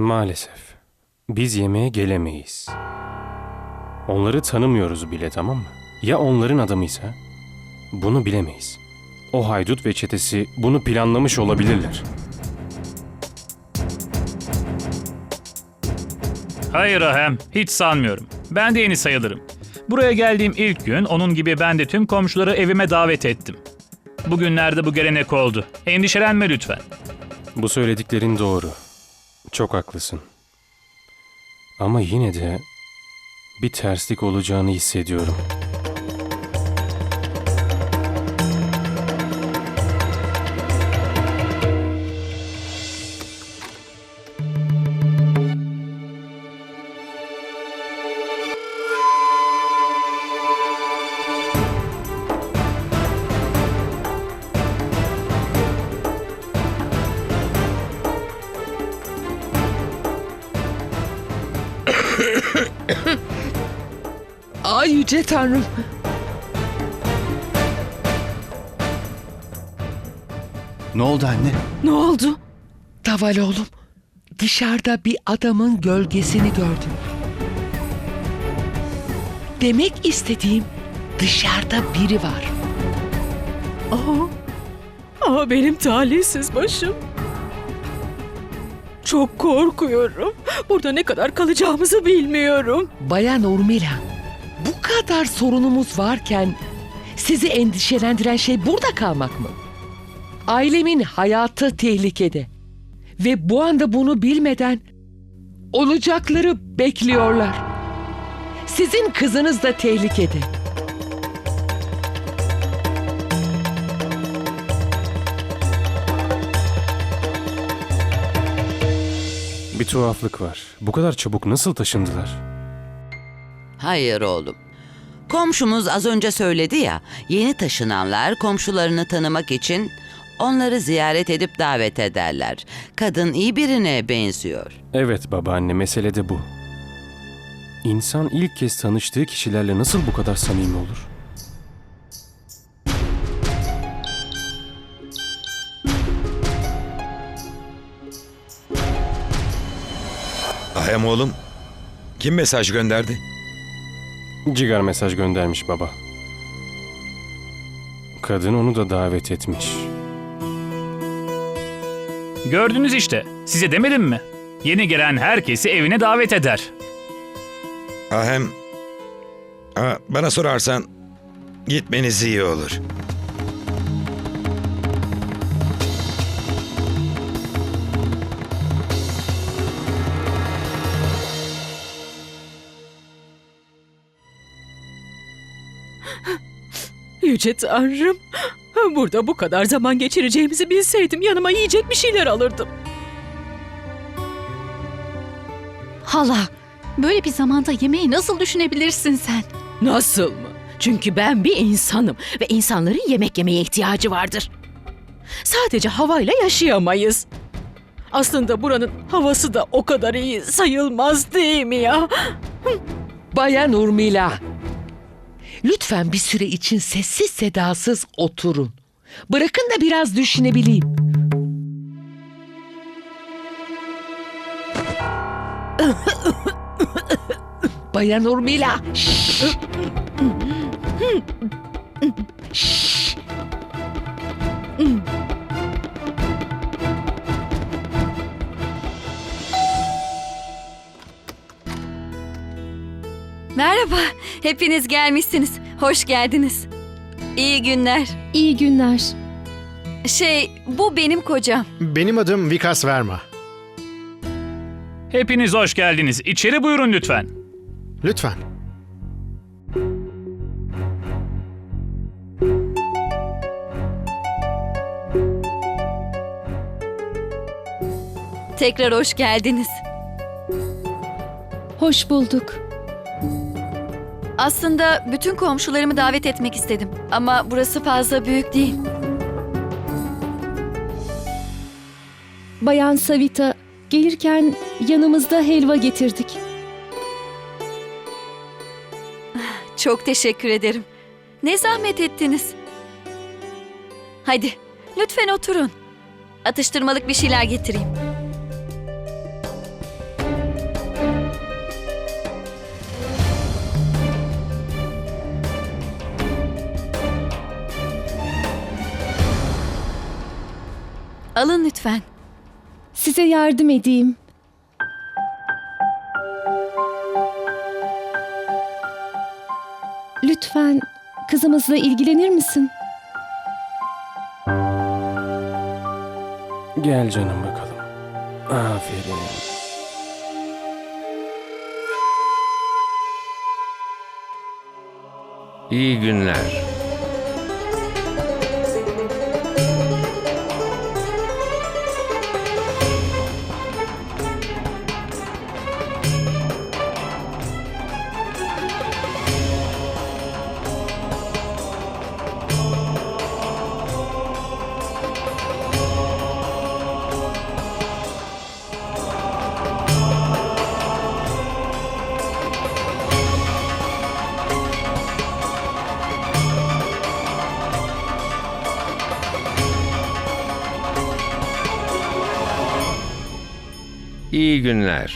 Maalesef. Biz yemeğe gelemeyiz. Onları tanımıyoruz bile tamam mı? Ya onların adamıysa? Bunu bilemeyiz. O haydut ve çetesi bunu planlamış olabilirler. Hayır Ahem, hiç sanmıyorum. Ben de yeni sayılırım. Buraya geldiğim ilk gün onun gibi ben de tüm komşuları evime davet ettim. Bugünlerde bu gelenek oldu. Endişelenme lütfen. Bu söylediklerin doğru. Çok haklısın. Ama yine de bir terslik olacağını hissediyorum. Yüce tanrım. Ne oldu anne? Ne oldu? Daval oğlum. Dışarıda bir adamın gölgesini gördüm. Demek istediğim dışarıda biri var. Aa, aa benim talihsiz başım. Çok korkuyorum. Burada ne kadar kalacağımızı bilmiyorum. Bayan Urmila, bu kadar sorunumuz varken sizi endişelendiren şey burada kalmak mı? Ailemin hayatı tehlikede. Ve bu anda bunu bilmeden olacakları bekliyorlar. Sizin kızınız da tehlikede. Bir tuhaflık var. Bu kadar çabuk nasıl taşındılar? Hayır oğlum. Komşumuz az önce söyledi ya, yeni taşınanlar komşularını tanımak için onları ziyaret edip davet ederler. Kadın iyi birine benziyor. Evet babaanne mesele de bu. İnsan ilk kez tanıştığı kişilerle nasıl bu kadar samimi olur? Ahem oğlum. Kim mesaj gönderdi? Cigar mesaj göndermiş baba. Kadın onu da davet etmiş. Gördünüz işte. Size demedim mi? Yeni gelen herkesi evine davet eder. Ahem. Aa, bana sorarsan gitmeniz iyi olur. Yüce Tanrım. Burada bu kadar zaman geçireceğimizi bilseydim yanıma yiyecek bir şeyler alırdım. Hala, böyle bir zamanda yemeği nasıl düşünebilirsin sen? Nasıl mı? Çünkü ben bir insanım ve insanların yemek yemeye ihtiyacı vardır. Sadece havayla yaşayamayız. Aslında buranın havası da o kadar iyi sayılmaz değil mi ya? Bayan Urmila. Lütfen bir süre için sessiz sedasız oturun. Bırakın da biraz düşünebileyim. Bayan Urmila. Merhaba, hepiniz gelmişsiniz. Hoş geldiniz. İyi günler. İyi günler. Şey, bu benim kocam. Benim adım Vikas Verma. Hepiniz hoş geldiniz. İçeri buyurun lütfen. Lütfen. Tekrar hoş geldiniz. Hoş bulduk. Aslında bütün komşularımı davet etmek istedim. Ama burası fazla büyük değil. Bayan Savita, gelirken yanımızda helva getirdik. Çok teşekkür ederim. Ne zahmet ettiniz. Hadi, lütfen oturun. Atıştırmalık bir şeyler getireyim. Alın lütfen. Size yardım edeyim. Lütfen kızımızla ilgilenir misin? Gel canım bakalım. Aferin. İyi günler. İyi günler.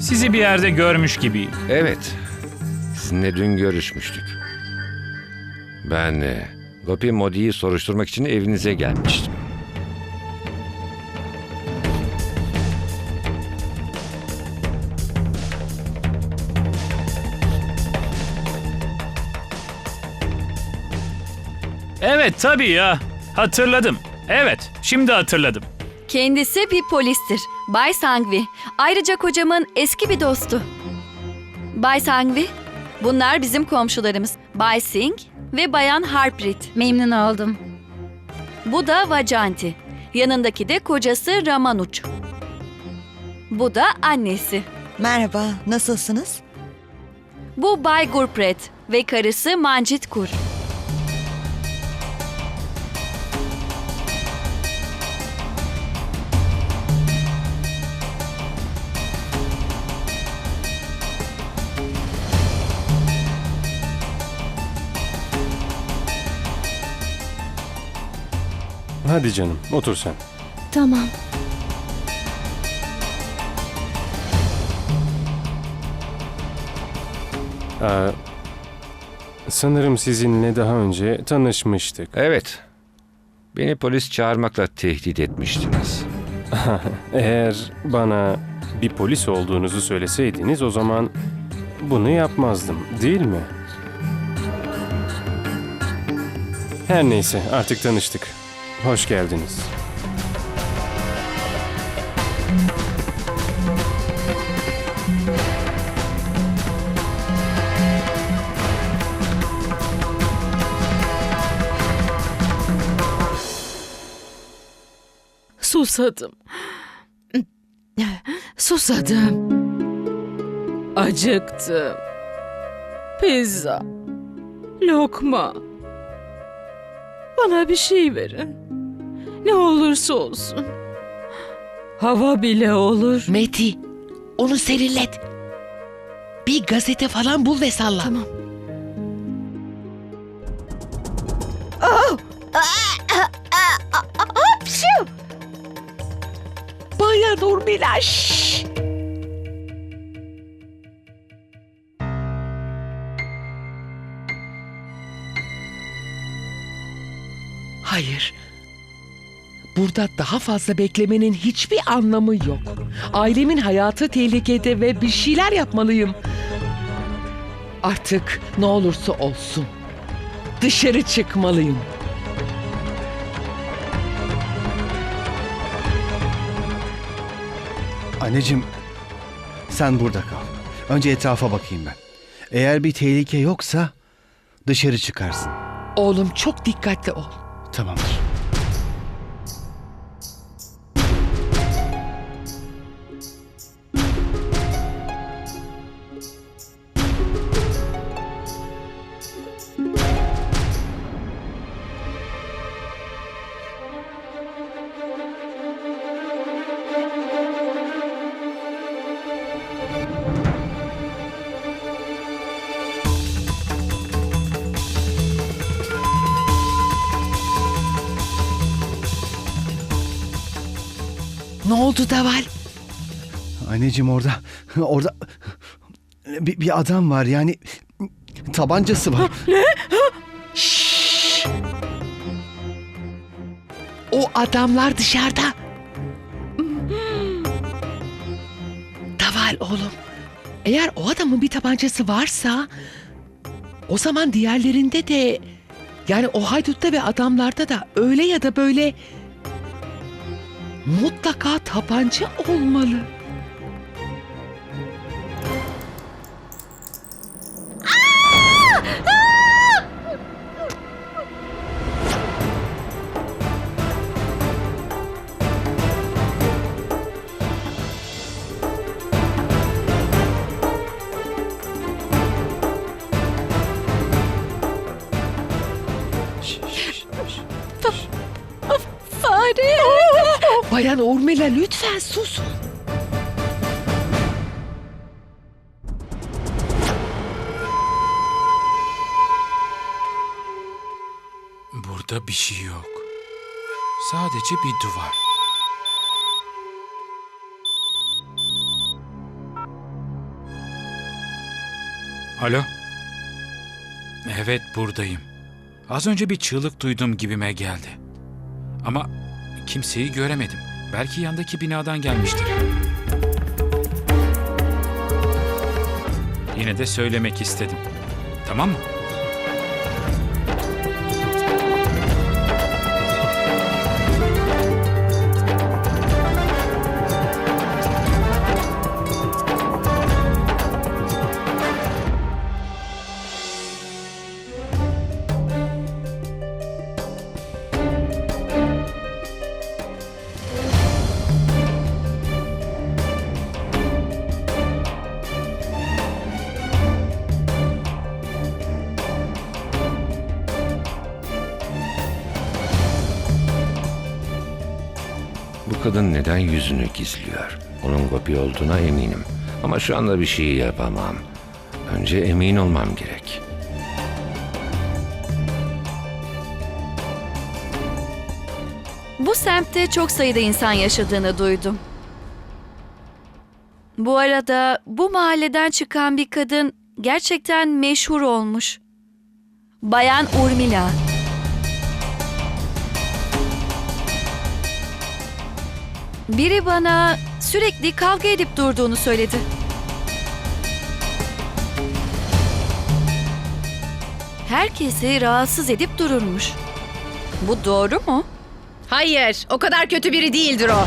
Sizi bir yerde görmüş gibiyim. Evet. Sizinle dün görüşmüştük. Ben e, Gopi Modi'yi soruşturmak için evinize gelmiştim. Evet tabii ya. Hatırladım. Evet, şimdi hatırladım. Kendisi bir polistir. Bay Sangvi. Ayrıca kocamın eski bir dostu. Bay Sangvi, bunlar bizim komşularımız. Bay Singh ve Bayan Harpreet. Memnun oldum. Bu da Vajanti. Yanındaki de kocası Ramanuç. Bu da annesi. Merhaba, nasılsınız? Bu Bay Gurpret ve karısı Manjit Kur. Hadi canım otur sen. Tamam. Aa, sanırım sizinle daha önce tanışmıştık. Evet. Beni polis çağırmakla tehdit etmiştiniz. Eğer bana bir polis olduğunuzu söyleseydiniz o zaman bunu yapmazdım değil mi? Her neyse artık tanıştık. Hoş geldiniz. Susadım. Susadım. Acıktım. Pizza. Lokma. Bana bir şey verin. Ne olursa olsun. Hava bile olur. Meti, onu serinlet. Bir gazete falan bul ve salla. Tamam. Bayan Urmila, şşş! Hayır. Burada daha fazla beklemenin hiçbir anlamı yok. Ailemin hayatı tehlikede ve bir şeyler yapmalıyım. Artık ne olursa olsun. Dışarı çıkmalıyım. Anneciğim, sen burada kal. Önce etrafa bakayım ben. Eğer bir tehlike yoksa dışarı çıkarsın. Oğlum çok dikkatli ol. Tamamdır. Oldu Daval? Anneciğim orada, orada bir, bir adam var yani tabancası var. Şşş! O adamlar dışarıda. Daval oğlum. Eğer o adamın bir tabancası varsa o zaman diğerlerinde de yani o haydutta ve adamlarda da öyle ya da böyle mutlaka tabanca olmalı. Bayan Urmila lütfen sus. Burada bir şey yok. Sadece bir duvar. Alo? Evet buradayım. Az önce bir çığlık duydum gibime geldi. Ama kimseyi göremedim. Belki yandaki binadan gelmiştir. Yine de söylemek istedim. Tamam mı? Kadın neden yüzünü gizliyor? Onun Gopi olduğuna eminim. Ama şu anda bir şey yapamam. Önce emin olmam gerek. Bu semtte çok sayıda insan yaşadığını duydum. Bu arada bu mahalleden çıkan bir kadın gerçekten meşhur olmuş. Bayan Urmila. Biri bana sürekli kavga edip durduğunu söyledi. Herkesi rahatsız edip dururmuş. Bu doğru mu? Hayır, o kadar kötü biri değildir o.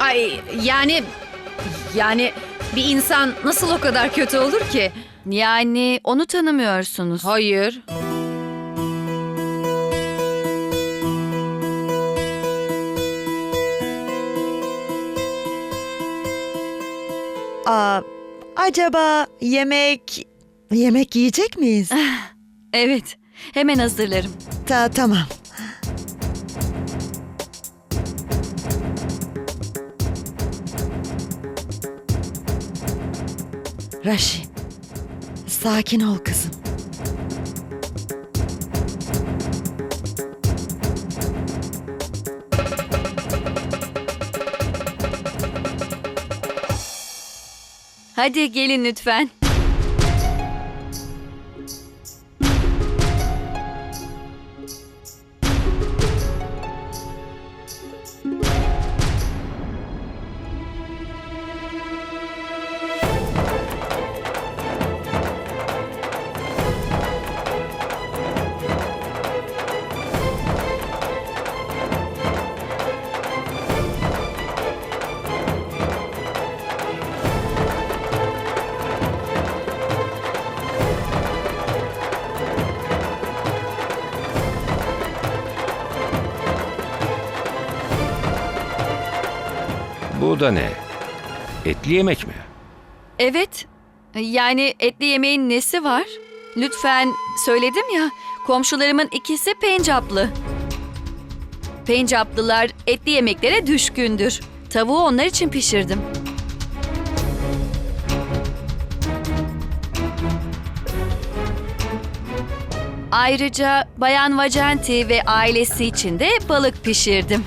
Ay yani yani bir insan nasıl o kadar kötü olur ki? Yani onu tanımıyorsunuz. Hayır. Aa, acaba yemek yemek yiyecek miyiz? Evet, hemen hazırlarım. Ta tamam. Raşi, sakin ol kızım. Hadi gelin lütfen. Bu da ne? Etli yemek mi? Evet. Yani etli yemeğin nesi var? Lütfen söyledim ya. Komşularımın ikisi Pencaplı. Pencaplılar etli yemeklere düşkündür. Tavuğu onlar için pişirdim. Ayrıca Bayan Vacenti ve ailesi için de balık pişirdim.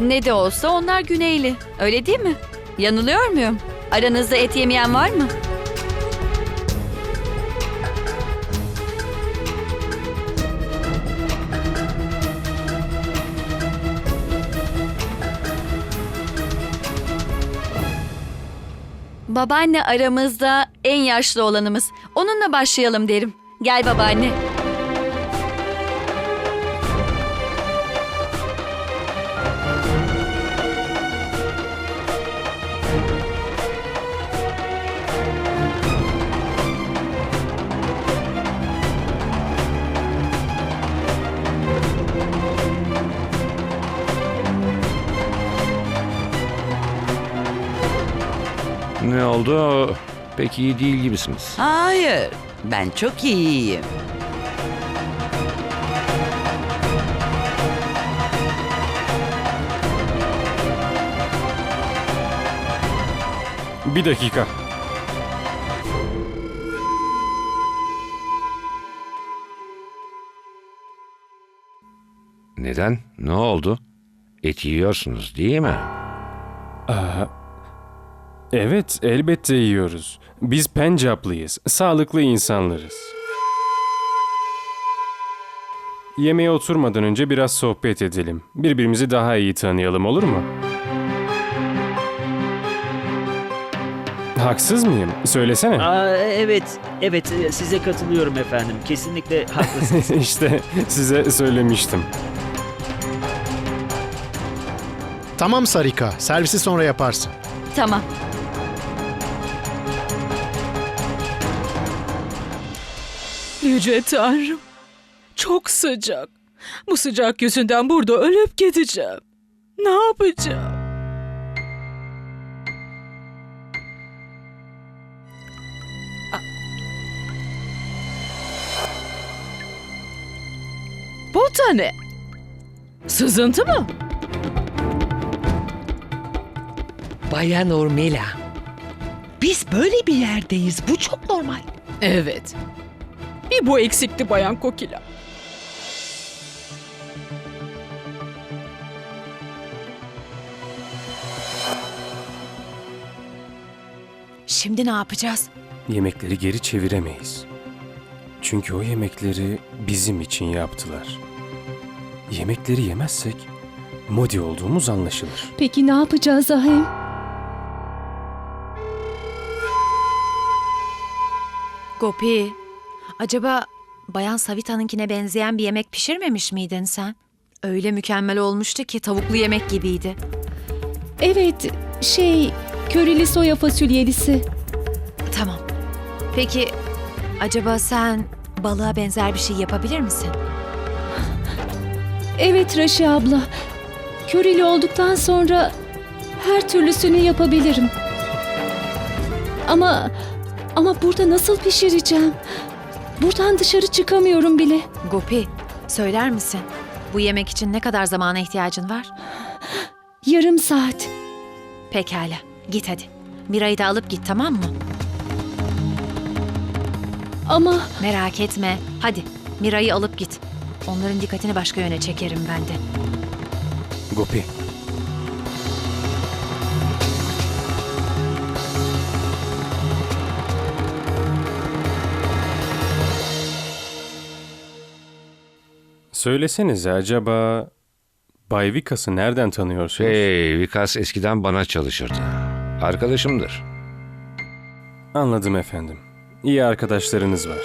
Ne de olsa onlar güneyli. Öyle değil mi? Yanılıyor muyum? Aranızda et yemeyen var mı? Babaanne aramızda en yaşlı olanımız. Onunla başlayalım derim. Gel babaanne. Ne oldu? Pek iyi değil gibisiniz. Hayır, ben çok iyiyim. Bir dakika. Neden? Ne oldu? Et yiyorsunuz değil mi? Aa, evet, elbette yiyoruz. Biz Pencaplıyız, sağlıklı insanlarız. Yemeğe oturmadan önce biraz sohbet edelim. Birbirimizi daha iyi tanıyalım olur mu? Haksız mıyım? Söylesene. Aa, evet, evet e, size katılıyorum efendim. Kesinlikle haklısınız. işte size söylemiştim. Tamam Sarika, servisi sonra yaparsın. Tamam. Yüce Tanrım. Çok sıcak. Bu sıcak yüzünden burada ölüp gideceğim. Ne yapacağım? Bu da ne? Sızıntı mı? Bayan Urmila. Biz böyle bir yerdeyiz. Bu çok normal. Evet. Bir bu eksikti Bayan Kokila. Şimdi ne yapacağız? Yemekleri geri çeviremeyiz. Çünkü o yemekleri bizim için yaptılar. Yemekleri yemezsek Modi olduğumuz anlaşılır. Peki ne yapacağız Ahim? Gopi, acaba Bayan Savita'nınkine benzeyen bir yemek pişirmemiş miydin sen? Öyle mükemmel olmuştu ki tavuklu yemek gibiydi. Evet, şey, körili soya fasulyelisi. Tamam. Peki acaba sen balığa benzer bir şey yapabilir misin? Evet Raşi abla. Körili olduktan sonra her türlüsünü yapabilirim. Ama ama burada nasıl pişireceğim? Buradan dışarı çıkamıyorum bile. Gopi, söyler misin? Bu yemek için ne kadar zamana ihtiyacın var? Yarım saat. Pekala, git hadi. Mira'yı da alıp git tamam mı? Ama Merak etme. Hadi Mira'yı alıp git. Onların dikkatini başka yöne çekerim ben de. Gopi. Söylesenize acaba Bay Vikas'ı nereden tanıyorsunuz? Şey, Vikas eskiden bana çalışırdı. Arkadaşımdır. Anladım efendim. İyi arkadaşlarınız var.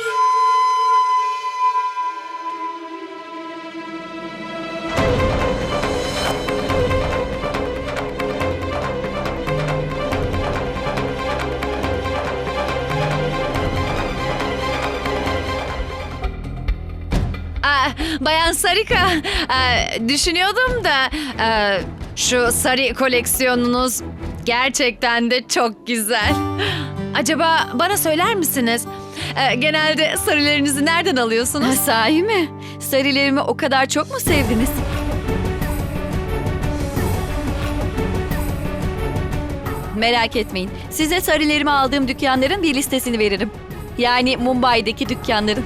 Sarika, aa, düşünüyordum da aa, şu sarı koleksiyonunuz gerçekten de çok güzel. Acaba bana söyler misiniz? Aa, genelde sarılarınızı nereden alıyorsunuz? sahi mi? Sarılarımı o kadar çok mu sevdiniz? Merak etmeyin. Size sarılarımı aldığım dükkanların bir listesini veririm. Yani Mumbai'deki dükkanların.